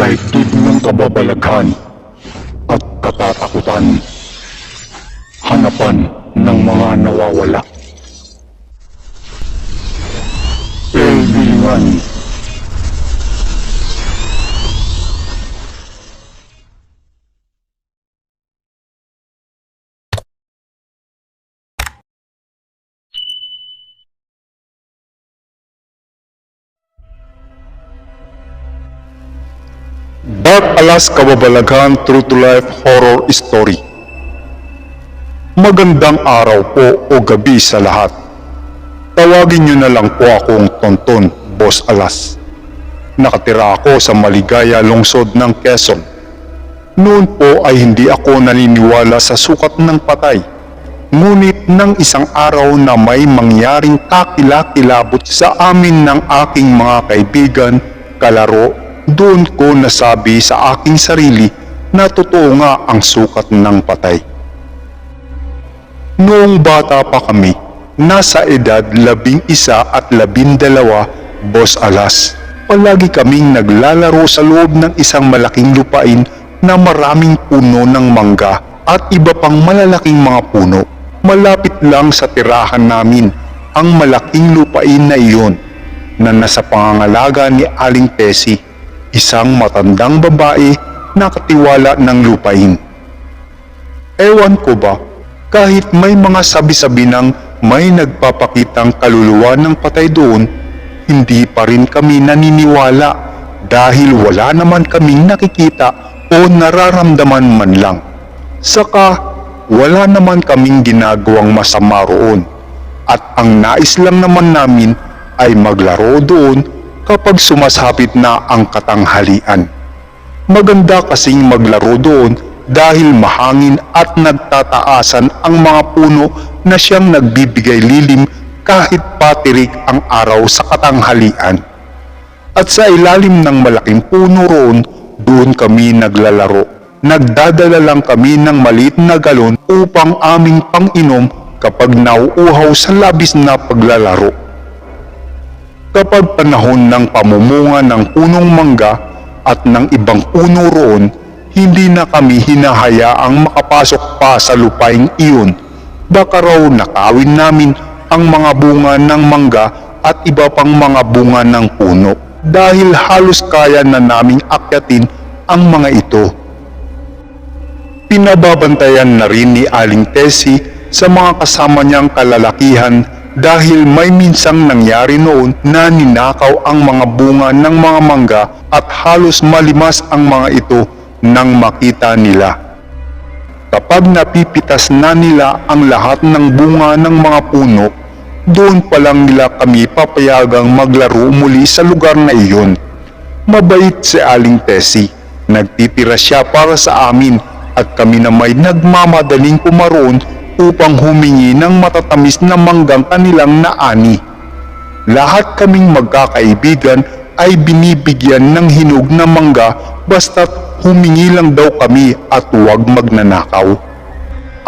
daigdig ng kababalaghan at katatakutan. Hanapan ng mga nawawala. Pagbilingan. Dark Alas Kababalaghan True to Life Horror Story Magandang araw po o gabi sa lahat. Tawagin niyo na lang po akong Tonton, Boss Alas. Nakatira ako sa Maligaya lungsod ng Quezon. Noon po ay hindi ako naniniwala sa sukat ng patay. Ngunit nang isang araw na may mangyaring kakilakilabot sa amin ng aking mga kaibigan, kalaro, doon ko nasabi sa aking sarili na totoo nga ang sukat ng patay. Noong bata pa kami, nasa edad labing isa at labindalawa, Boss Alas, palagi kaming naglalaro sa loob ng isang malaking lupain na maraming puno ng mangga at iba pang malalaking mga puno. Malapit lang sa tirahan namin ang malaking lupain na iyon na nasa pangangalaga ni Aling Tessie, isang matandang babae na katiwala ng lupain. Ewan ko ba, kahit may mga sabi-sabi ng may nagpapakitang kaluluwa ng patay doon, hindi pa rin kami naniniwala dahil wala naman kaming nakikita o nararamdaman man lang. Saka, wala naman kaming ginagawang masama roon. At ang nais lang naman namin ay maglaro doon kapag sumasapit na ang katanghalian. Maganda kasing maglaro doon dahil mahangin at nagtataasan ang mga puno na siyang nagbibigay lilim kahit patirik ang araw sa katanghalian. At sa ilalim ng malaking puno roon, doon kami naglalaro. Nagdadala lang kami ng maliit na galon upang aming panginom kapag nauuhaw sa labis na paglalaro. Kapag panahon ng pamumunga ng punong mangga at ng ibang puno roon, hindi na kami hinahayaang makapasok pa sa lupaing iyon. Baka raw nakawin namin ang mga bunga ng mangga at iba pang mga bunga ng puno dahil halos kaya na naming akyatin ang mga ito. Pinababantayan na rin ni Aling Tessie sa mga kasama niyang kalalakihan dahil may minsang nangyari noon na ninakaw ang mga bunga ng mga mangga at halos malimas ang mga ito nang makita nila. Kapag napipitas na nila ang lahat ng bunga ng mga puno, doon pa lang nila kami papayagang maglaro muli sa lugar na iyon. Mabait si Aling Tessie. Nagtitira siya para sa amin at kami na may nagmamadaling pumaroon upang humingi ng matatamis na manggang kanilang naani. Lahat kaming magkakaibigan ay binibigyan ng hinog na mangga basta't humingi lang daw kami at huwag magnanakaw.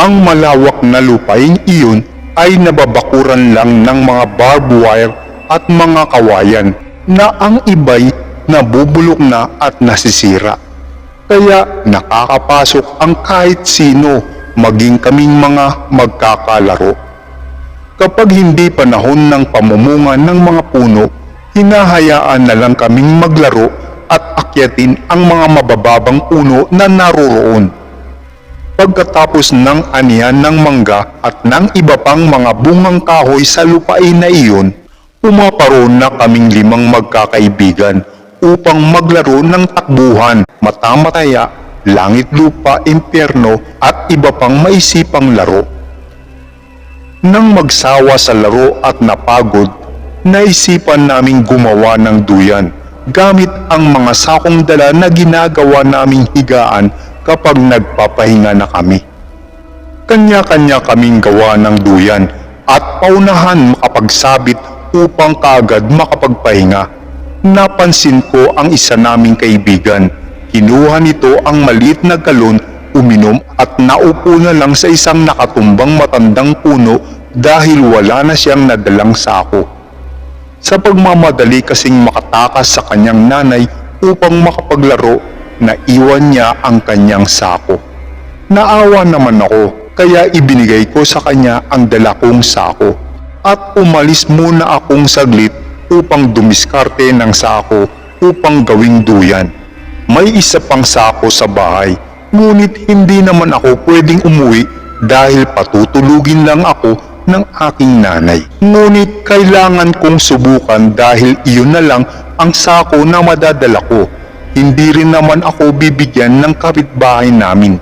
Ang malawak na lupain iyon ay nababakuran lang ng mga barbed wire at mga kawayan na ang iba'y nabubulok na at nasisira. Kaya nakakapasok ang kahit sino maging kaming mga magkakalaro. Kapag hindi panahon ng pamumunga ng mga puno, hinahayaan na lang kaming maglaro at akyatin ang mga mabababang puno na naroroon. Pagkatapos ng anihan ng mangga at ng iba pang mga bungang kahoy sa lupain na iyon, pumaparoon na kaming limang magkakaibigan upang maglaro ng takbuhan, matamataya, langit lupa, impyerno at iba pang maisipang laro. Nang magsawa sa laro at napagod, naisipan naming gumawa ng duyan gamit ang mga sakong dala na ginagawa naming higaan kapag nagpapahinga na kami. Kanya-kanya kaming gawa ng duyan at paunahan makapagsabit upang kaagad makapagpahinga. Napansin ko ang isa naming kaibigan. Kinuha nito ang maliit na galon, uminom at naupo na lang sa isang nakatumbang matandang puno dahil wala na siyang nadalang sako. Sa pagmamadali kasing makatakas sa kanyang nanay upang makapaglaro na iwan niya ang kanyang sako. Naawa naman ako kaya ibinigay ko sa kanya ang dala kong sako at umalis muna akong saglit upang dumiskarte ng sako upang gawing duyan. May isa pang sako sa bahay ngunit hindi naman ako pwedeng umuwi dahil patutulugin lang ako ng aking nanay. Ngunit kailangan kong subukan dahil iyon na lang ang sako na madadala ko. Hindi rin naman ako bibigyan ng kapitbahay namin.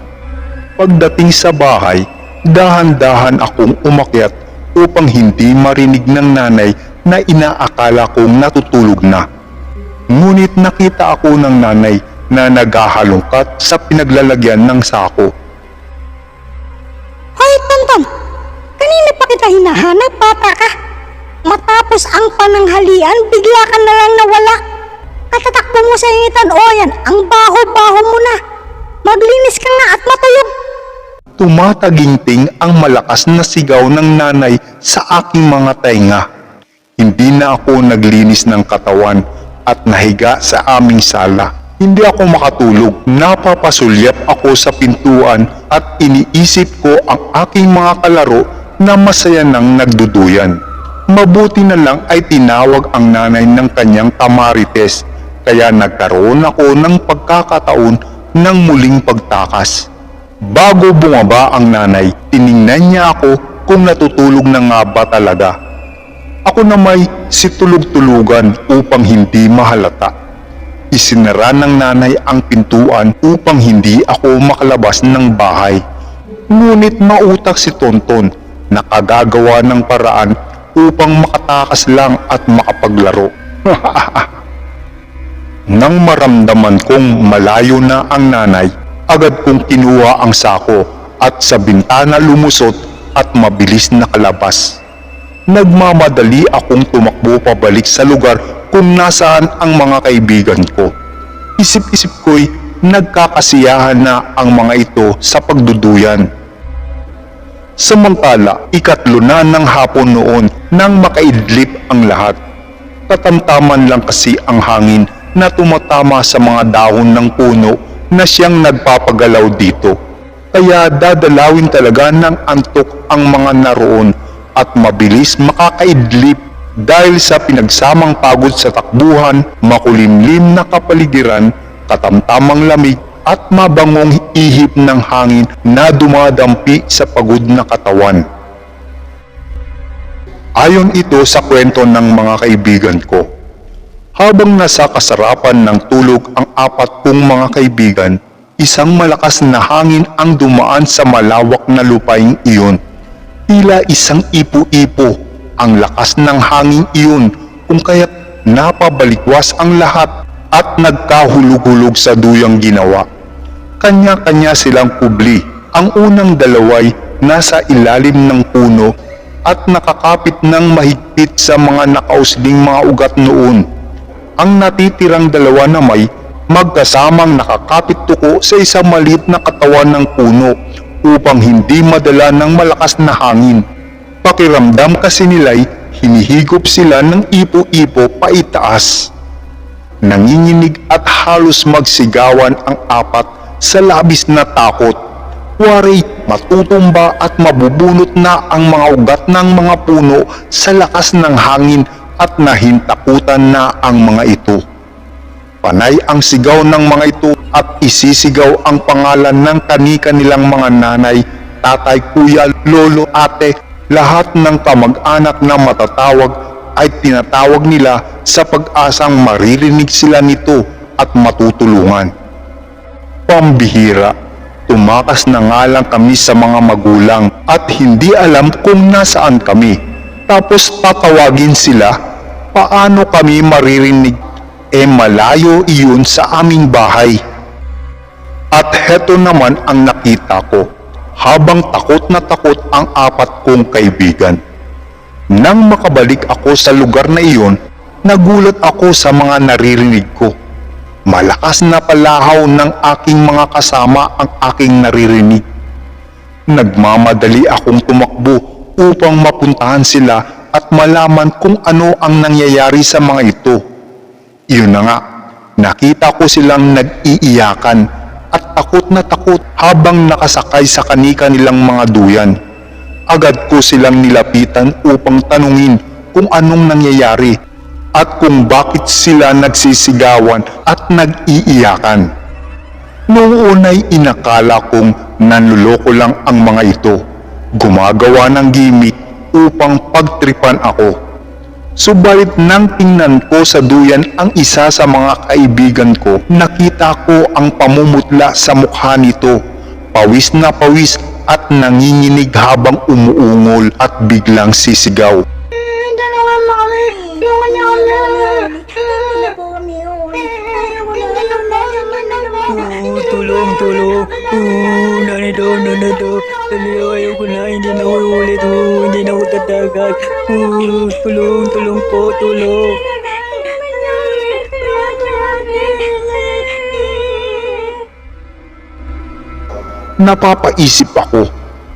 Pagdating sa bahay, dahan-dahan akong umakyat upang hindi marinig ng nanay na inaakala kong natutulog na. Ngunit nakita ako ng nanay na naghahalongkat sa pinaglalagyan ng sako. Hoy, Tonton! Kanina pa kita hinahanap, bata ka. Matapos ang pananghalian, bigla ka na lang nawala. Katatakbo mo sa ingitan, o yan, ang baho-baho mo na. Maglinis ka nga at matulog. Tumataginting ang malakas na sigaw ng nanay sa aking mga tainga. Hindi na ako naglinis ng katawan at nahiga sa aming sala. Hindi ako makatulog. Napapasulyap ako sa pintuan at iniisip ko ang aking mga kalaro na masaya nang nagduduyan. Mabuti na lang ay tinawag ang nanay ng kanyang kamarites kaya nagkaroon ako ng pagkakataon ng muling pagtakas. Bago bumaba ang nanay, tiningnan niya ako kung natutulog na nga ba talaga. Ako na may situlog-tulugan upang hindi mahalata. Isinara ng nanay ang pintuan upang hindi ako makalabas ng bahay. Ngunit mautak si Tonton, nakagagawa ng paraan upang makatakas lang at makapaglaro. Nang maramdaman kong malayo na ang nanay, agad kong kinuha ang sako at sa bintana lumusot at mabilis nakalabas. Nagmamadali akong tumakbo pabalik sa lugar kung nasaan ang mga kaibigan ko. Isip-isip ko'y nagkakasiyahan na ang mga ito sa pagduduyan. Samantala, ikatlo na ng hapon noon nang makaidlip ang lahat. Katamtaman lang kasi ang hangin na tumatama sa mga dahon ng puno na siyang nagpapagalaw dito. Kaya dadalawin talaga ng antok ang mga naroon at mabilis makakaidlip dahil sa pinagsamang pagod sa takbuhan, makulimlim na kapaligiran, katamtamang lamig at mabangong ihip ng hangin na dumadampi sa pagod na katawan. Ayon ito sa kwento ng mga kaibigan ko. Habang nasa kasarapan ng tulog ang apat kong mga kaibigan, isang malakas na hangin ang dumaan sa malawak na lupaing iyon. Tila isang ipo-ipo ang lakas ng hangin iyon kung kaya't napabalikwas ang lahat at nagkahulog-hulog sa duyang ginawa. Kanya-kanya silang kubli. Ang unang dalaway nasa ilalim ng puno at nakakapit ng mahigpit sa mga nakausling mga ugat noon. Ang natitirang dalawa na may magkasamang nakakapit tuko sa isang maliit na katawan ng puno upang hindi madala ng malakas na hangin. Pakiramdam kasi nila'y hinihigop sila ng ipo-ipo paitaas. Nanginginig at halos magsigawan ang apat sa labis na takot. Wari, matutumba at mabubunot na ang mga ugat ng mga puno sa lakas ng hangin at nahintakutan na ang mga ito. Panay ang sigaw ng mga ito at isisigaw ang pangalan ng kani-kanilang mga nanay, tatay, kuya, lolo, ate, lahat ng kamag-anak na matatawag ay tinatawag nila sa pag-asang maririnig sila nito at matutulungan. Pambihira, tumakas na nga lang kami sa mga magulang at hindi alam kung nasaan kami. Tapos tatawagin sila, paano kami maririnig? E malayo iyon sa aming bahay. At heto naman ang nakita ko, habang takot na takot ang apat kong kaibigan. Nang makabalik ako sa lugar na iyon, nagulat ako sa mga naririnig ko. Malakas na palahaw ng aking mga kasama ang aking naririnig. Nagmamadali akong tumakbo upang mapuntahan sila at malaman kung ano ang nangyayari sa mga ito. Iyon na nga, Nakita ko silang nag-iiyakan takot na takot habang nakasakay sa kanika nilang mga duyan. Agad ko silang nilapitan upang tanungin kung anong nangyayari at kung bakit sila nagsisigawan at nag-iiyakan. Noong unay inakala kong nanluloko lang ang mga ito. Gumagawa ng gimmick upang pagtripan ako. Subalit nang tingnan ko sa duyan ang isa sa mga kaibigan ko, nakita ko ang pamumutla sa mukha nito. Pawis na pawis at nanginginig habang umuungol at biglang sisigaw. Tulungan mo kami! Tulungan niyo kami! Oo, tulong, tulong. Nanito, nanito. Dali, ayoko na, hindi na ulit. Oo, hindi na ako tatagal. Oo, tulong, tulong po, tulong. Napapaisip ako,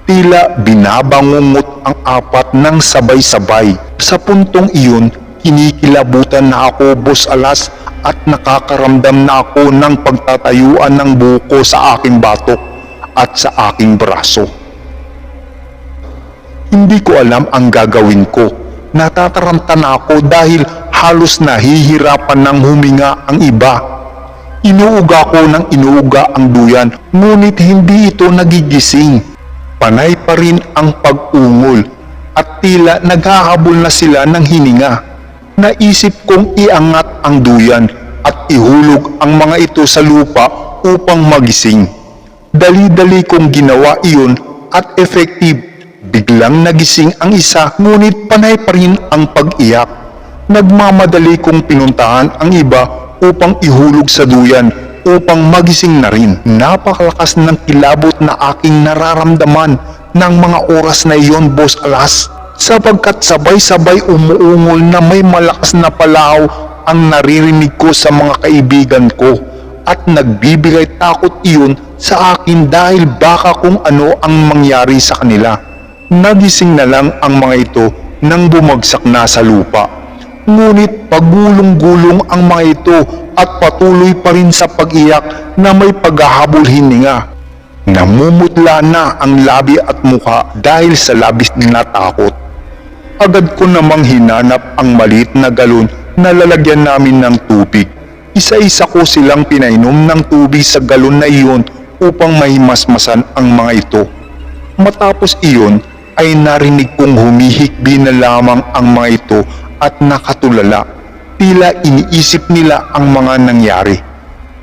tila binabangungot ang apat ng sabay-sabay. Sa puntong iyon, kinikilabutan na ako bos alas at nakakaramdam na ako ng pagtatayuan ng buko sa aking batok at sa aking braso. Hindi ko alam ang gagawin ko. Natataranta na ako dahil halos nahihirapan ng huminga ang iba. Inuuga ko ng inuuga ang duyan, ngunit hindi ito nagigising. Panay pa rin ang pag-ungol at tila naghahabol na sila ng hininga. Naisip kong iangat ang duyan at ihulog ang mga ito sa lupa upang magising. Dali-dali kong ginawa iyon at effective. Biglang nagising ang isa ngunit panay pa rin ang pag-iyak. Nagmamadali kong pinuntahan ang iba upang ihulog sa duyan upang magising na rin. Napakalakas ng kilabot na aking nararamdaman ng mga oras na iyon, Boss Alas. Sapagkat sabay-sabay umuungol na may malakas na palaw ang naririnig ko sa mga kaibigan ko at nagbibigay takot iyon sa akin dahil baka kung ano ang mangyari sa kanila. Nagising na lang ang mga ito nang bumagsak na sa lupa. Ngunit pagulong-gulong ang mga ito at patuloy pa rin sa pag-iyak na may paghahabol hininga. Namumutla na ang labi at mukha dahil sa labis na takot. Agad ko namang hinanap ang maliit na galon na lalagyan namin ng tubig. Isa-isa ko silang pinainom ng tubig sa galon na iyon upang mahimasmasan ang mga ito. Matapos iyon ay narinig kong humihikbi na lamang ang mga ito at nakatulala. Tila iniisip nila ang mga nangyari.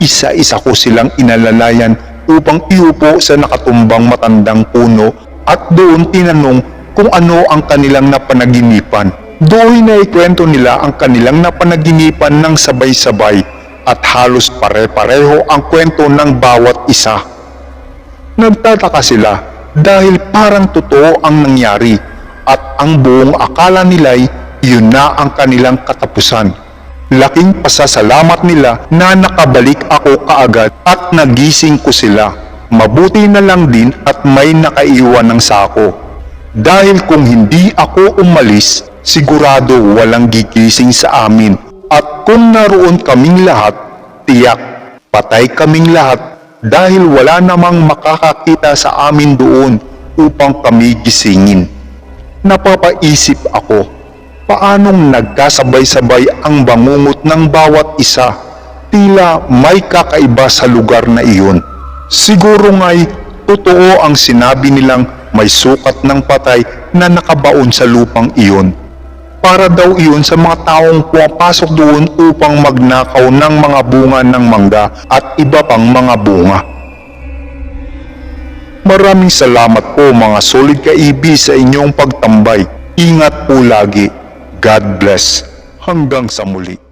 Isa-isa ko silang inalalayan upang iupo sa nakatumbang matandang puno at doon tinanong kung ano ang kanilang napanaginipan. Doon na ikwento nila ang kanilang napanaginipan ng sabay-sabay at halos pare-pareho ang kwento ng bawat isa. Nagtataka sila dahil parang totoo ang nangyari at ang buong akala nila'y yun na ang kanilang katapusan. Laking pasasalamat nila na nakabalik ako kaagad at nagising ko sila. Mabuti na lang din at may nakaiwan ng sako. Dahil kung hindi ako umalis, sigurado walang gigising sa amin. Kung naroon kaming lahat, tiyak, patay kaming lahat dahil wala namang makakakita sa amin doon upang kami gisingin. Napapaisip ako, paanong nagkasabay-sabay ang bangungot ng bawat isa? Tila may kakaiba sa lugar na iyon. Siguro nga'y totoo ang sinabi nilang may sukat ng patay na nakabaon sa lupang iyon. Para daw iyon sa mga taong pumapasok doon upang magnakaw ng mga bunga ng mangga at iba pang mga bunga. Maraming salamat po mga solid kaibi sa inyong pagtambay. Ingat po lagi. God bless. Hanggang sa muli.